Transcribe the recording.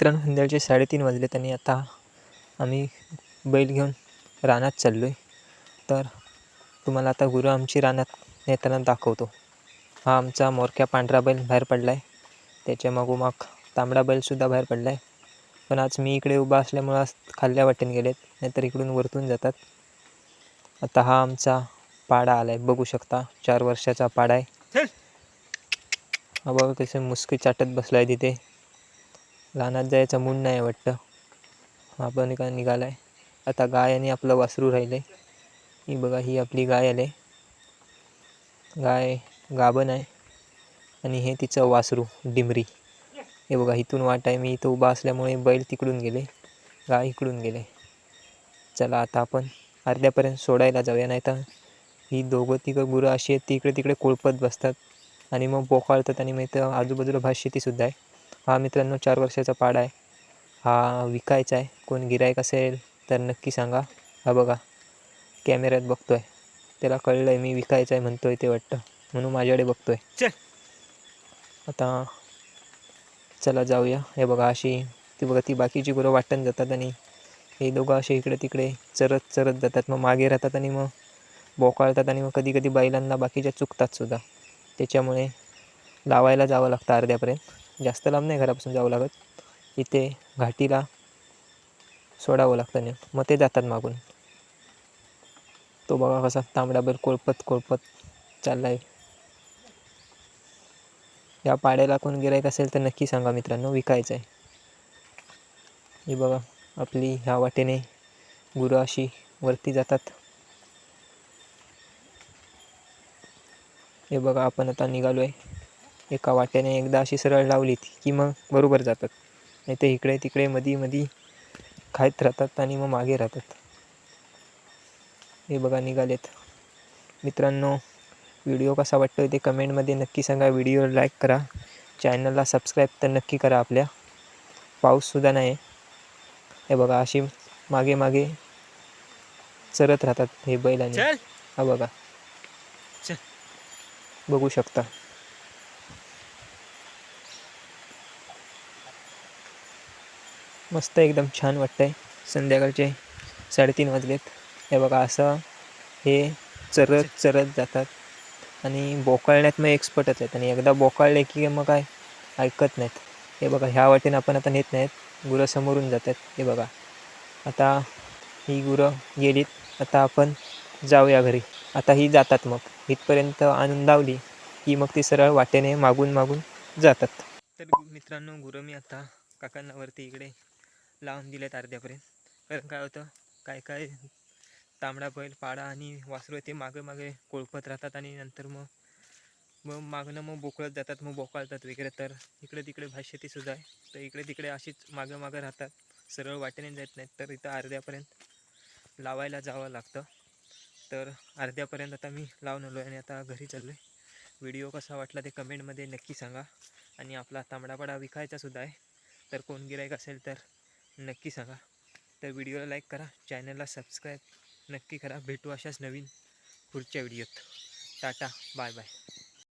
मित्रांनो संध्याकाळचे साडेतीन वाजलेत आणि आता आम्ही बैल घेऊन रानात चाललो आहे तर तुम्हाला आता गुरु आमची रानात नेताना दाखवतो. हा आमचा मोरक्या पांढरा बैल बाहेर पडला आहे त्याच्या मागोमाग तांबडा बैलसुद्धा बाहेर पडला आहे पण आज मी इकडे उभा असल्यामुळं आज खाल्ल्या वाटेने गेलेत नाहीतर इकडून वरतून जातात. आता हा आमचा पाडा आला आहे बघू शकता चार वर्षाचा पाडा आहे. हा बघा कसं मुस्की चाटत बसला आहे तिथे. रानात जायचा मूड नाही वाटतं. आपण का निघाला आहे आता गाय आणि आपलं वासरू राहिलं आहे ही बघा ही आपली गाय आले गाय गाभण आहे. आणि हे तिचं वासरू डिमरी. हे बघा इथून वाट आहे. मी इथं उभा असल्यामुळे बैल तिकडून गेले. गाय इकडून गेले. चला आता आपण अर्ध्यापर्यंत सोडायला जाऊया. नाही तर ही दोघं तिघं गुरं अशी आहेत ती इकडे तिकडे कोळपत बसतात. आणि मग बोकाळतात आणि मग इथं आजूबाजूला भात शेतीसुद्धा आहे. हा मित्रांनो चार वर्षाचा पाडा आहे. हा विकायचा आहे. कोण गिरायक असेल तर नक्की सांगा. हा बघा कॅमेऱ्यात बघतोय. त्याला कळलं आहे मी विकायचं आहे म्हणतोय ते वाटतं. म्हणून माझ्याकडे बघतोय. आता चला जाऊया. हे बघा अशी ती बघा ती बाकीची गुरं वाटण जातात आणि हे दोघं असे इकडे तिकडे चरत चरत जातात. मग मागे राहतात आणि मग बोकाळतात आणि मग कधी कधी बैलांना बाकीच्या चुकतात सुद्धा. त्याच्यामुळे लावायला जावं लागतं अर्ध्यापर्यंत. जास्त लांब नाही घरापासून जावं लागत. इथे घाटीला सोडावं लागतं नाही मग ते जातात मागून. तो बघा कसा तांबडाभर कोळपत कोळपत चाललाय. या पाड्याला कोण गिरायक असेल तर नक्की सांगा मित्रांनो विकायचं आहे. हे बघा आपली ह्या वाटेने गुरं अशी वरती जातात. हे बघा आपण आता निघालो आहे एका वाट्याने एकदा अशी सरळ लावली की मग बरोबर जातात. नाही तर इकडे तिकडे मधी मधी खात राहतात आणि मग मागे राहतात. हे बघा निघालेत. मित्रांनो व्हिडिओ कसा वाटतो ते कमेंटमध्ये नक्की सांगा. व्हिडिओ लाईक करा. चॅनलला सबस्क्राईब तर नक्की करा आपल्या. पाऊससुद्धा नाही. हे बघा अशी मागे मागे चरत राहतात हे बैल आणि हा बघा. बघू शकता. मस्त एकदम छान वाटतंय. संध्याकाळचे साडेतीन वाजलेत. हे बघा असं हे चरत चरत जातात. आणि बोकाळण्यात मग एक्सपर्टच आहेत. आणि एकदा बोकाळले की मग काय ऐकत नाहीत. हे बघा ह्या वाटेने आपण आता नेत नाहीत. गुरं समोरून जातात. हे बघा. आता ही गुरं गेलीत. आता आपण जाऊया घरी. आता ही जातात मग. इथपर्यंत आणून लावली की मग ती सरळ वाटेने मागून मागून जातात. तर मित्रांनो गुरं मी आता काकांना वरती इकडे लावून दिलेत अर्ध्यापर्यंत. कारण काय होतं काय काय तांबडा बैल पाडा आणि वासरू ते मागे मागे कोळपत राहतात आणि नंतर मग मग मागणं मग बोकळत जातात मग बोकाळतात वगैरे. तर इकडे तिकडे भातशेतीसुद्धा आहे. तर इकडे तिकडे अशीच मागं मागं राहतात. सरळ वाटेने जात नाहीत. तर इथं अर्ध्यापर्यंत लावायला जावं लागतं. तर अर्ध्यापर्यंत आता मी लावून आलो आहे आणि आता घरी चाललो आहे व्हिडिओ कसा वाटला ते कमेंटमध्ये नक्की सांगा. आणि आपला तांबडापाडा विकायचा सुद्धा आहे. तर कोण गिरायक असेल तर नक्की सांगा. तर व्हिडिओला लाईक करा चॅनलला सबस्क्राईब नक्की करा. भेटू अशाच नवीन पुढच्या व्हिडिओत. Tata bye bye.